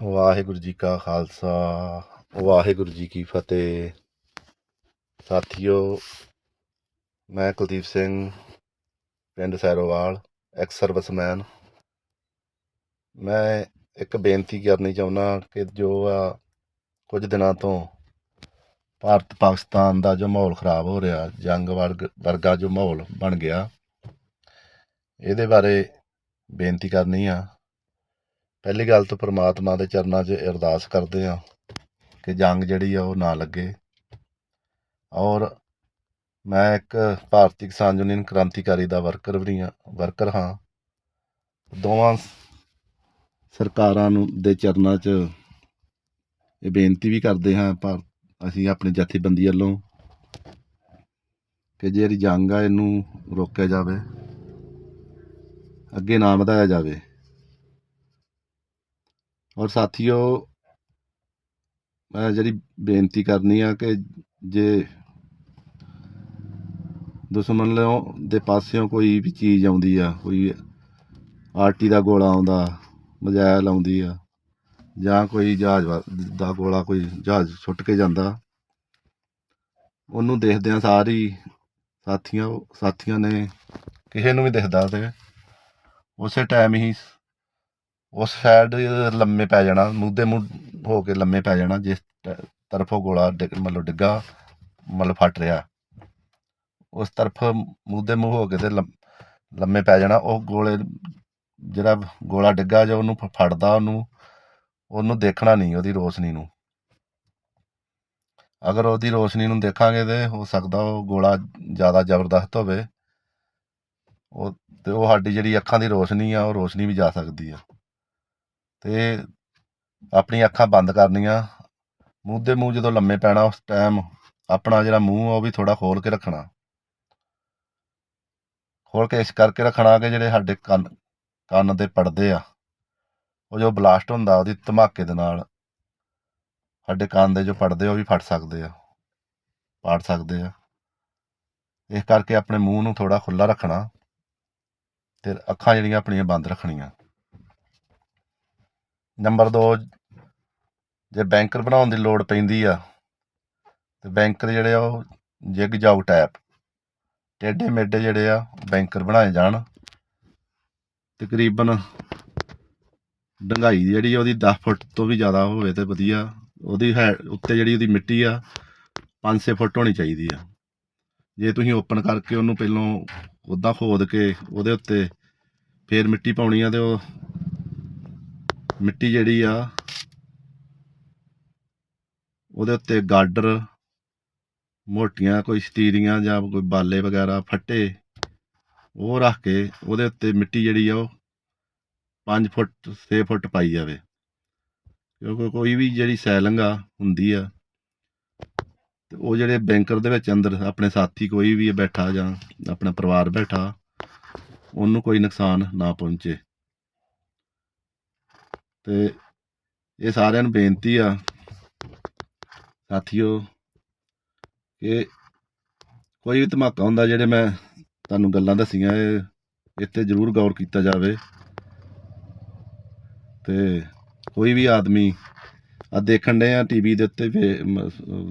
ਵਾਹਿਗੁਰੂ ਜੀ ਕਾ ਖਾਲਸਾ, ਵਾਹਿਗੁਰੂ ਜੀ ਕੀ ਫਤਿਹ। ਸਾਥੀਓ, ਮੈਂ ਕੁਲਦੀਪ ਸਿੰਘ, ਪਿੰਡ ਸੈਰੋਵਾਲ ਐਕਸ ਸਰਵਿਸਮੈਨ ਮੈਂ ਇੱਕ ਬੇਨਤੀ ਕਰਨੀ ਚਾਹੁੰਦਾ ਕਿ ਜੋ ਆ ਕੁਝ ਦਿਨਾਂ ਤੋਂ ਭਾਰਤ ਪਾਕਿਸਤਾਨ ਦਾ ਜੋ ਮਾਹੌਲ ਖਰਾਬ ਹੋ ਰਿਹਾ, ਜੰਗ ਵਰਗ, ਵਰਗਾ ਜੋ ਮਾਹੌਲ ਬਣ ਗਿਆ, ਇਹਦੇ ਬਾਰੇ ਬੇਨਤੀ ਕਰਨੀ ਆ ਪਹਿਲੀ ਗੱਲ ਤਾਂ ਪ੍ਰਮਾਤਮਾ ਦੇ ਚਰਨਾਂ 'ਚ ਅਰਦਾਸ ਕਰਦੇ ਆ ਕਿ ਜੰਗ ਜਿਹੜੀ ਆ ਉਹ ਨਾ ਲੱਗੇ। ਔਰ ਮੈਂ ਇੱਕ ਭਾਰਤੀ ਕਿਸਾਨ ਯੂਨੀਅਨ ਕ੍ਰਾਂਤੀਕਾਰੀ ਦਾ ਵਰਕਰ ਵੀ ਹਾਂ ਵਰਕਰ ਹਾਂ। ਦੋਵਾਂ ਸਰਕਾਰਾਂ ਨੂੰ ਦੇ ਚਰਨਾਂ 'ਚ ਇਹ ਬੇਨਤੀ ਵੀ ਕਰਦੇ ਹਾਂ ਪਰ ਅਸੀਂ ਆਪਣੀ ਜਥੇਬੰਦੀ ਵੱਲੋਂ ਕਿ ਜਿਹੜੀ ਜੰਗ ਆ ਇਹਨੂੰ ਰੋਕਿਆ ਜਾਵੇ, ਅੱਗੇ ਨਾ ਵਧਾਇਆ ਜਾਵੇ। ਔਰ ਸਾਥੀਓ ਮੈਂ ਜਿਹੜੀ ਬੇਨਤੀ ਕਰਨੀ ਆ ਕਿ ਜੇ ਦੁਸ਼ਮਣ ਲਿਓ, ਦੇ ਪਾਸਿਓਂ ਕੋਈ ਵੀ ਚੀਜ਼ ਆਉਂਦੀ ਆ, ਕੋਈ ਆਰਟੀ ਦਾ ਗੋਲਾ ਆਉਂਦਾ, ਮਜਾਇਲ ਆਉਂਦੀ ਆ, ਜਾਂ ਕੋਈ ਜਹਾਜ਼ ਦਾ ਗੋਲਾ ਕੋਈ ਜਹਾਜ਼ ਛੁੱਟ ਕੇ ਜਾਂਦਾ, ਉਹਨੂੰ ਦੇਖਦਿਆਂ ਸਾਰੀ ਸਾਥੀਆਂ ਸਾਥੀਆਂ ਨੇ ਕਿਸੇ ਨੂੰ ਵੀ ਦਿਖਦਾ ਤੇ ਉਸੇ ਟਾਈਮ ਹੀ ਉਸ ਸਾਈਡ ਲੰਮੇ ਪੈ ਜਾਣਾ ਮੂੰਹ ਦੇ ਮੂੰਹ ਹੋ ਕੇ ਲੰਮੇ ਪੈ ਜਾਣਾ, ਜਿਸ ਟ- ਤਰਫੋਂ ਗੋਲਾ ਡਿੱਗ ਮਤਲਬ ਡਿੱਗਾ, ਮਤਲਬ ਫਟ ਰਿਹਾ। ਉਸ ਤਰਫ ਮੂੰਹ ਦੇ ਮੂੰਹ ਹੋ ਕੇ ਤੇ ਲੰਮ- ਲੰਮੇ ਪੈ ਜਾਣਾ, ਉਹ ਗੋਲੇ, ਜਿਹੜਾ ਗੋਲਾ ਡਿੱਗਾ ਜਾਂ ਉਹਨੂੰ ਫ- ਫੜਦਾ ਉਹਨੂੰ ਉਹਨੂੰ ਦੇਖਣਾ ਨਹੀਂ, ਉਹਦੀ ਰੋਸ਼ਨੀ ਨੂੰ। ਅਗਰ ਉਹਦੀ ਰੋਸ਼ਨੀ ਨੂੰ ਦੇਖਾਂਗੇ ਤੇ ਹੋ ਸਕਦਾ ਉਹ ਗੋਲਾ ਜ਼ਿਆਦਾ ਜ਼ਬਰਦਸਤ ਹੋਵੇ। ਉਹ, ਤੇ ਉਹ ਸਾਡੀ ਜਿਹੜੀ ਅੱਖਾਂ ਦੀ ਰੋਸ਼ਨੀ ਆ, ਉਹ ਰੋਸ਼ਨੀ ਵੀ ਜਾ ਸਕਦੀ ਆ। ਤੇ ਆਪਣੀਆਂ ਅੱਖਾਂ ਬੰਦ ਕਰਨੀਆਂ। ਮੂੰਹ ਦੇ ਮੂੰਹ ਜਦੋਂ ਲੰਮੇ ਪੈਣਾ ਉਸ ਟਾਈਮ ਆਪਣਾ ਜਿਹੜਾ ਮੂੰਹ ਆ ਉਹ ਵੀ ਥੋੜ੍ਹਾ ਖੋਲ੍ਹ ਕੇ ਰੱਖਣਾ। ਖੋਲ੍ਹ ਕੇ ਇਸ ਕਰਕੇ ਰੱਖਣਾ ਕਿ ਜਿਹੜੇ ਸਾਡੇ ਕੰਨ ਕੰਨ ਦੇ ਪੜਦੇ ਆ, ਉਹ ਜੋ ਬਲਾਸਟ ਹੁੰਦਾ ਉਹਦੀ ਧਮਾਕੇ ਦੇ ਨਾਲ ਸਾਡੇ ਕੰਨ ਦੇ ਜੋ ਪਰਦੇ ਉਹ ਵੀ ਫਟ ਸਕਦੇ ਆ, ਪਾੜ ਸਕਦੇ ਆ। ਇਸ ਕਰਕੇ ਆਪਣੇ ਮੂੰਹ ਨੂੰ ਥੋੜਾ ਖੁੱਲਾ ਰੱਖਣਾ ਤੇ ਅੱਖਾਂ ਜਿਹੜੀਆਂ ਆਪਣੀਆਂ ਬੰਦ ਰੱਖਣੀਆਂ। ਨੰਬਰ 2 ਜੇ ਬੈਂਕਰ ਬਣਾਉਣ ਦੀ ਲੋੜ ਪੈਂਦੀ ਆ, ਤੇ ਬੈਂਕਰ ਜਿਹੜੇ ਆ ਉਹ ਜਿਗ ਜਾਊ ਟੈਪ। ਟੇਢੇ ਮੇਢੇ ਜਿਹੜੇ ਆ, ਬੈਂਕਰ ਬਣਾਏ ਜਾਣ। ਤਕਰੀਬਨ ਡੰਗਾਈ ਜਿਹੜੀ ਆ, ਉਹਦੀ 10 ਫੁੱਟ ਤੋਂ ਵੀ ਜ਼ਿਆਦਾ ਹੋਵੇ ਤੇ ਵਧੀਆ, ਉਹਦੀ ਹੈ, ਉੱਤੇ ਜਿਹੜੀ ਉਹਦੀ ਮਿੱਟੀ ਆ 5-6 ਫੁੱਟ ਹੋਣੀ ਚਾਹੀਦੀ ਆ। ਜੇ ਤੁਸੀਂ ਓਪਨ ਕਰਕੇ ਉਹਨੂੰ ਪਹਿਲੋਂ ਉੱਦਾਂ ਖੋਦ ਕੇ ਉਹਦੇ ਉੱਤੇ ਫੇਰ ਮਿੱਟੀ ਪਾਉਣੀ ਆ ਤੇ ਉਹ ਮਿੱਟੀ ਜਿਹੜੀ ਆ, ਉਹਦੇ ਉੱਤੇ ਗਾਡਰ, ਮੋਟੀਆਂ ਕੋਈ ਸਤੀਰੀਆਂ ਜਾਂ ਕੋਈ ਬਾਲੇ ਵਗੈਰਾ ਫੱਟੇ, ਉਹ ਰੱਖ ਕੇ ਉਹਦੇ ਉੱਤੇ ਮਿੱਟੀ ਜਿਹੜੀ ਆ ਉਹ 5 ਫੁੱਟ 6 ਫੁੱਟ ਪਾਈ ਜਾਵੇ। ਕਿਉਂਕਿ ਕੋਈ ਵੀ ਜਿਹੜੀ ਸੈਲਿੰਗ ਆ, ਹੁੰਦੀ ਆ, ਤੇ ਉਹ ਜਿਹੜੇ ਬੈਂਕਰ ਦੇ ਵਿੱਚ ਅੰਦਰ ਆਪਣੇ ਸਾਥੀ ਕੋਈ ਵੀ ਬੈਠਾ ਜਾਂ ਆਪਣਾ ਪਰਿਵਾਰ ਬੈਠਾ, ਉਹਨੂੰ ਕੋਈ ਨੁਕਸਾਨ ਨਾ ਪਹੁੰਚੇ। ਤੇ ਇਹ ਸਾਰਿਆਂ ਨੂੰ ਬੇਨਤੀ ਆ, ਸਾਥੀਓ, ਕਿ ਕੋਈ ਵੀ ਧਮਾਕਾ ਹੁੰਦਾ ਜਿਹੜੇ ਮੈਂ ਤੁਹਾਨੂੰ ਗੱਲਾਂ ਦੱਸੀਆਂ, ਇਹ ਇੱਥੇ ਜ਼ਰੂਰ ਗੌਰ ਕੀਤਾ ਜਾਵੇ। ਤੇ ਕੋਈ ਵੀ ਆਦਮੀ ਆ ਦੇਖਣ ਦੇ ਆ ਟੀਵੀ ਦੇ ਉੱਤੇ ਵੇ-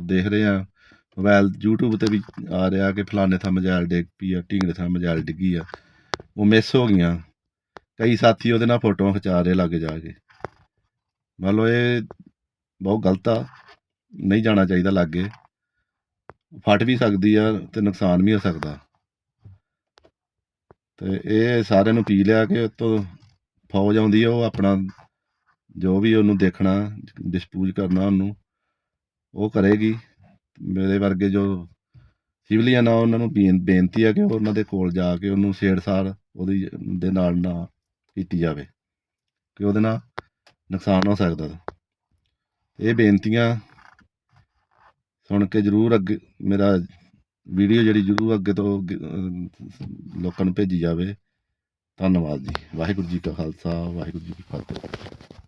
ਦੇਖ ਰਹੇ ਆ ਮੋਬਾਈਲ YouTube ਤੇ ਵੀ ਆ ਰਿਹਾ ਕਿ ਫਲਾਣੇ ਥਾਂ ਮਜਾਲ ਡਿੱਗ ਪਈ ਆ, ਢੀਂਗੜੇ ਥਾਂ ਮਜਾਲ ਡਿੱਗੀ ਆ, ਉਹ ਮਿਸ ਹੋ ਗਈਆਂ। ਕਈ ਸਾਥੀ ਉਹਦੇ ਨਾਲ ਫੋਟੋਆਂ ਖਿਚਾ ਰਹੇ ਲਾਗੇ ਜਾ ਕੇ। ਮੰਨ ਲਓ ਇਹ ਬਹੁਤ ਗਲਤ ਆ, ਨਹੀਂ ਜਾਣਾ ਚਾਹੀਦਾ ਲਾਗੇ। ਫਟ ਵੀ ਸਕਦੀ ਆ ਤੇ ਨੁਕਸਾਨ ਵੀ ਹੋ ਸਕਦਾ। ਤੇ ਇਹ ਸਾਰਿਆਂ ਨੂੰ ਪੀ ਲਿਆ ਕਿ ਉਤੋਂ ਫੌਜ ਆਉਂਦੀ ਆ, ਉਹ ਆਪਣਾ ਜੋ ਵੀ ਉਹਨੂੰ ਦੇਖਣਾ, ਡਿਸਪੂਜ ਕਰਨਾ ਉਹਨੂੰ, ਉਹ ਕਰੇਗੀ। ਮੇਰੇ ਵਰਗੇ ਜੋ ਸਿਵਲੀਅਨ ਆ, ਉਹਨਾਂ ਨੂੰ ਬੇਨ- ਬੇਨਤੀ ਆ ਕਿ ਉਹ ਉਹਨਾਂ ਦੇ ਕੋਲ ਜਾ ਕੇ ਉਹਨੂੰ ਛੇੜਛਾੜ ਉਹਦੀ ਦੇ ਨਾਲ ਨਾ ਕੀਤੀ ਜਾਵੇ। ਕਿ ਉਹਦੇ ਨਾਲ ਨੁਕਸਾਨ ਹੋ ਸਕਦਾ ਇਹ ਬੇਨਤੀਆਂ ਸੁਣ ਕੇ ਜਰੂਰ ਅੱਗੇ, ਮੇਰਾ ਵੀਡੀਓ ਜਿਹੜੀ ਜਰੂਰ ਅੱਗੇ ਤੋਂ ਲੋਕਾਂ ਨੂੰ ਭੇਜੀ ਜਾਵੇ। ਧੰਨਵਾਦ ਜੀ। ਵਾਹਿਗੁਰੂ ਜੀ ਕਾ ਖਾਲਸਾ, ਵਾਹਿਗੁਰੂ ਜੀ ਕੀ ਫਤਿਹ।